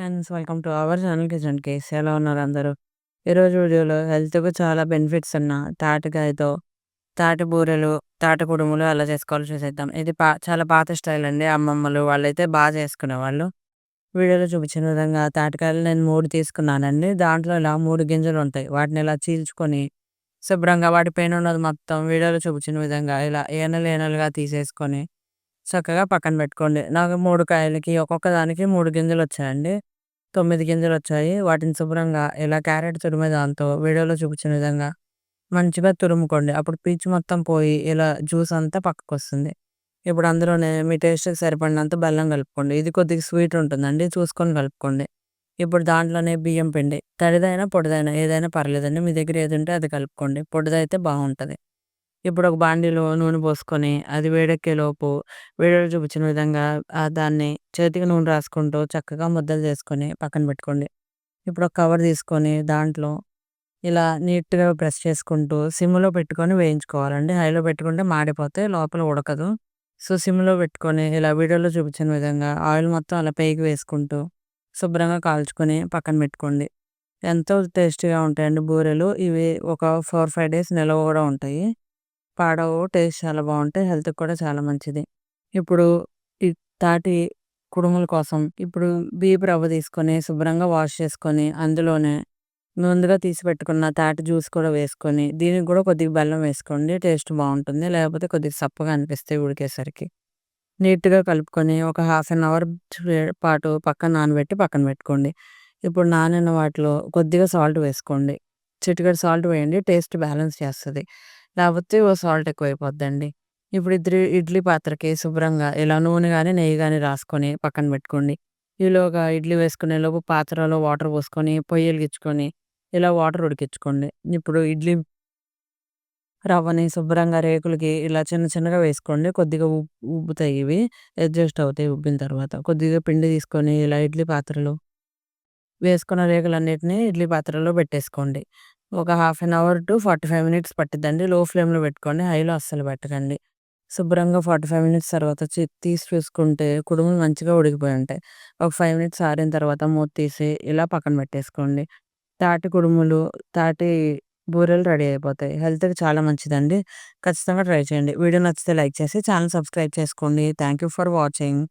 Friends welcome to our channel kitchen case. ఎలా ఉన్నారు అందరూ? ఈరోజు వీడియోలో హెల్త్కు చాలా బెనిఫిట్స్ ఉన్న తాటికాయతో తాటి బూరెలు తాటి కుడుములు అలా చేసుకోవాలి చూసేద్దాం. ఇది పా చాలా పాత స్టైల్ అండి. అమ్మమ్మలు వాళ్ళైతే బాగా చేసుకునేవాళ్ళు వీడియోలో చూపించిన విధంగా తాటికాయలు నేను మూడు తీసుకున్నానండి. దాంట్లో ఇలా మూడు గింజలు ఉంటాయి. వాటిని ఇలా చీల్చుకొని శుభ్రంగా వాటి పైన ఉన్నది మొత్తం వీడియోలో చూపించిన విధంగా ఇలా ఏనలు ఏనలుగా తీసేసుకొని చక్కగా పక్కన పెట్టుకోండి. నాకు మూడు కాయలకి ఒక్కొక్క దానికి మూడు గింజలు వచ్చాయండి. తొమ్మిది గింజలు వచ్చాయి. వాటిని శుభ్రంగా ఇలా క్యారెట్ తురిమే దాంతో వీడియోలో చూపించిన విధంగా మంచిగా తురుముకోండి. అప్పుడు పీచు మొత్తం పోయి ఇలా జ్యూస్ అంతా పక్కకు వస్తుంది ఇప్పుడు అందులోనే మీ టేస్ట్కి సరిపడినంత బెల్లం కలుపుకోండి. ఇది కొద్దిగా స్వీట్ ఉంటుందండి. చూసుకొని కలుపుకోండి. ఇప్పుడు దాంట్లోనే బియ్యం పిండి. తడిదైనా పొడిదైనా ఏదైనా పర్లేదండి. మీ దగ్గర ఏది ఉంటే అది కలుపుకోండి. పొడిదైతే బాగుంటుంది. ఇప్పుడు ఒక బాండీలో నూనె పోసుకొని అది వేడెక్కేలోపు వీడియోలో చూపించిన విధంగా దాన్ని చేతికి నూనె రాసుకుంటూ చక్కగా ముద్దలు చేసుకొని పక్కన పెట్టుకోండి. ఇప్పుడు ఒక కవర్ తీసుకొని దాంట్లో ఇలా నీట్గా ప్రెస్ చేసుకుంటూ సిమ్లో పెట్టుకొని వేయించుకోవాలండి. హైలో పెట్టుకుంటే మాడిపోతే లోపల ఉడకదు. సో సిమ్లో పెట్టుకొని ఇలా వీడియోలో చూపించిన విధంగా ఆయిల్ మొత్తం అలా పైకి వేసుకుంటూ శుభ్రంగా కాల్చుకొని పక్కన పెట్టుకోండి. ఎంతో టేస్టీగా ఉంటాయండి బూరెలు. ఇవి ఒక ఫోర్ ఫైవ్ డేస్ నిలవ కూడా ఉంటాయి. పాడవు టేస్ట్ చాలా బాగుంటాయి హెల్త్కి కూడా చాలా మంచిది. ఇప్పుడు ఈ తాటి కుడుముల కోసం ఇప్పుడు బియ్యపు రవ్వ తీసుకొని శుభ్రంగా వాష్ చేసుకొని అందులోనే ముందుగా తీసి పెట్టుకున్న తాటి జ్యూస్ కూడా వేసుకొని దీనికి కూడా కొద్దిగా బెల్లం వేసుకోండి టేస్ట్ బాగుంటుంది. లేకపోతే కొద్దిగా సప్పగా అనిపిస్తాయి ఉడికేసరికి. నీట్గా కలుపుకొని ఒక హాఫ్ అన్ అవర్ పాటు పక్కన నానబెట్టి పక్కన పెట్టుకోండి. ఇప్పుడు నానిన వాటిలో కొద్దిగా సాల్ట్ వేసుకోండి. చిటికెడు సాల్ట్ వేయండి టేస్ట్ బ్యాలెన్స్ చేస్తుంది. లేకపోతే ఓ సాల్ట్ ఎక్కువైపోద్దండి. ఇప్పుడు ఇద్దరు ఇడ్లీ పాత్రకి శుభ్రంగా ఇలా నూనె కానీ నెయ్యి కానీ రాసుకొని పక్కన పెట్టుకోండి. ఈలోగా ఇడ్లీ వేసుకునే లోపు పాత్రలో వాటర్ పోసుకొని, పొయ్యి వెలిగించుకొని, ఇలా వాటర్ ఉడికించుకోండి. ఇప్పుడు ఇడ్లీ రవ్వని శుభ్రంగా రేకులకి ఇలా చిన్న చిన్నగా వేసుకోండి. కొద్దిగా ఉబ్బు ఉబ్బుతాయి ఇవి. అడ్జస్ట్ అవుతాయి ఉబ్బిన తర్వాత. కొద్దిగా పిండి తీసుకొని ఇలా ఇడ్లీ పాత్రలో వేసుకున్న రేకులన్నిటిని ఇడ్లీ పాత్రలో పెట్టేసుకోండి. ఒక half an hour to forty five minutes పట్టిద్దండి. Low ఫ్లేమ్లో పెట్టుకోండి. హైలో అస్సలు పెట్టకండి. శుభ్రంగా ఫార్టీ ఫైవ్ మినిట్స్ తర్వాత తీసి చూసుకుంటే కుడుములు మంచిగా ఉడికిపోయి ఉంటాయి. ఒక ఫైవ్ మినిట్స్ ఆరిన తర్వాత మూత తీసి ఇలా పక్కన పెట్టేసుకోండి. తాటి కుడుములు తాటి బూరెలు రెడీ అయిపోతాయి. హెల్త్కి చాలా మంచిదండి. ఖచ్చితంగా ట్రై చేయండి. వీడియో నచ్చితే లైక్ చేసి ఛానల్ సబ్స్క్రైబ్ చేసుకోండి. Thank you for watching.